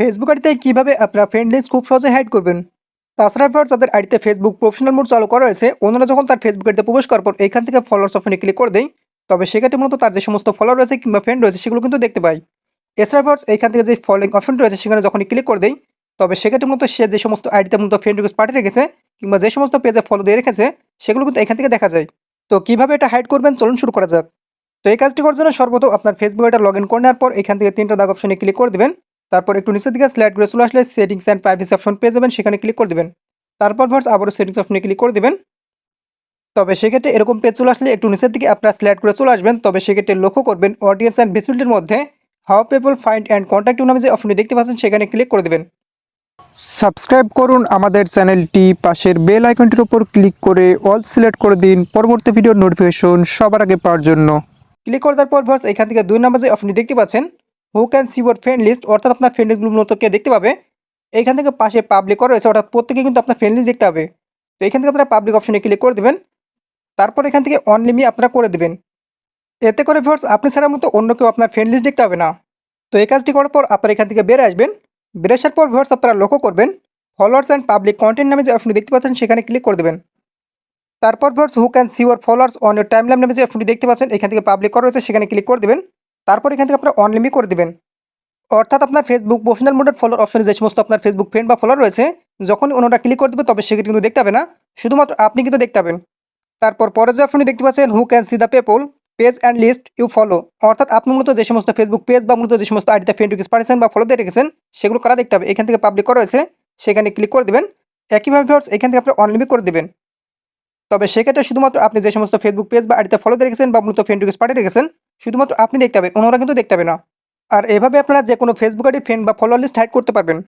Facebook আইডিতে কীভাবে আপনার ফ্রেন্ড লিস্ট খুব সহজে হাইড করবেন? তাছাড়া এবার যাদের আইডিতে ফেসবুক প্রফেশনাল মোড চালু করা হয়েছে ওনারা যখন তার ফেসবুক আইডিতে প্রবেশ করার পর এখান থেকে ফলোয়ার্স অপশনে ক্লিক করে দেয়, তবে সেক্ষেত্রে মূলত তার যে সমস্ত ফলোয়ার রয়েছে কিংবা ফ্রেন্ড রয়েছে সেগুলো কিন্তু দেখতে পাই এছাড়া এবার এইখান থেকে যে ফলোইং অপশন রয়েছে সেখানে যখনই ক্লিক করে দেয়, তবে সেক্ষেত্রে মূলত সে যে সমস্ত আইডিতে মূলত ফ্রেন্ড রিকোয়েস্ট পাঠিয়ে রেখেছে কিংবা যে সমস্ত পেজে ফলো দিয়ে রেখেছে, সেগুলো কিন্তু এখান থেকে দেখা যায়। তো কীভাবে এটা হাইড করবেন? চলুন শুরু করা যাক। তো এই কাজটি করার জন্য সর্বপ্রথম আপনার ফেসবুক এটা লগ ইন করে নেওয়ার পর এখান থেকে তিনটা দাগ অপশনে ক্লিক করে দেবেন। তারপর একটু নিচের দিকে স্লাইড করে চলে আসলে সেটিংস অ্যান্ড প্রাইভেসি অপশন পেয়ে যাবেন, সেখানে ক্লিক করে দেবেন। তারপর ভার্স আবারও সেটিংস অপশনে ক্লিক করে দেবেন। তবে সেক্ষেত্রে এরকম পেজ চলে আসলে একটু নিচের দিকে আপনার স্লাইড করে চলে আসবেন। তবে সেক্ষেত্রে লক্ষ্য করবেন অডিয়েন্স অ্যান্ড ভিজিবিলিটির মধ্যে how people find and contact নামে যে অপশনটি দেখতে পাচ্ছেন, সেখানে ক্লিক করে দেবেন। সাবস্ক্রাইব করুন আমাদের চ্যানেলটি, পাশের বেল আইকনটির উপর ক্লিক করে অল সিলেক্ট করে দিন। পরবর্তী ভিডিওর নোটিফিকেশন সবার আগে পাওয়ার জন্য। ক্লিক করে দেওয়ার পর ভার্স এখান থেকে দুই নাম্বার যে অপশনটি দেখতে পাচ্ছেন who can see your friend list অর্থাৎ আপনার ফ্রেন্ড লিস্টগুলো মূলত কে দেখতে পাবে। এইখান থেকে পাশে পাবলিক করা রয়েছে, অর্থাৎ প্রত্যেকে কিন্তু আপনার ফ্রেন্ড লিস্ট দেখতে হবে তো এখান থেকে আপনারা পাবলিক অপশনে ক্লিক করে দেবেন। তারপর এখান থেকে অনলিমি আপনারা করে দেবেন। এতে করে ভার্স আপনি ছাড়া মতো অন্য কেউ আপনার ফ্রেন্ড লিস্ট দেখতে হবে না। তো এই কাজটি করার পর আপনারা এখান থেকে বেড়ে আসবেন। বেড়ে আসার পর ভার্স আপনারা লক্ষ্য করবেন ফলোয়ার্স অ্যান্ড পাবলিক কন্টেন্ট নামে যে অপশনটি দেখতে পাচ্ছেন, সেখানে ক্লিক করে দেবেন। তারপর verse who can see your followers on your time নামে যে অপশনটি দেখতে পাচ্ছেন, এখান থেকে পাবলিক করা রয়েছে, সেখানে ক্লিক করে দেবেন। তারপর এখান থেকে আপনারা অনলিমি করে দেবেন। অর্থাৎ আপনার ফেসবুক প্রফেশনাল মোডের ফলোয়ার অপশনে যে সমস্ত আপনার ফেসবুক ফ্রেন্ড বা ফলোয়ার রয়েছে যখন অন্যরা ক্লিক করে দেবে, তবে সেক্ষেত্রে কিন্তু দেখতে হবে না। শুধুমাত্র আপনি কিন্তু দেখতে পাবেন। তারপর পরে যে অপশনটি দেখতে পাচ্ছেন who can see the people page and list you follow অর্থাৎ আপনি মূলত যে সমস্ত ফেসবুক পেজ বা মূলত যে সমস্ত আইডিতে ফ্রেন্ড রিকোয়েস্ট পাঠিয়েছেন বা ফলো দিয়ে রেখেছেন, সেগুলো করা দেখতে হবে। এখান থেকে পাবলিক করা রয়েছে, সেখানে ক্লিক করে দেবেন। একইভাবে ভিউয়ার্স এখান থেকে আপনি অনলিমিট করে দেবেন। তবে সেক্ষেত্রে শুধুমাত্র আপনি যে সমস্ত ফেসবুক পেজ বা আড়িতে ফলোতে রেখেছেন বা মূলত ফ্রেন্ড রিকোয়েস্ট পাঠিয়ে রেখেছেন শুধুমাত্র আপনি দেখতে পাবেন অন্যরা কিন্তু দেখতে পাবে না। আর এভাবে আপনারা যে কোনো ফেসবুক আইডি ফ্রেন্ড বা ফলোয়ার লিস্ট হাইড করতে পারবেন।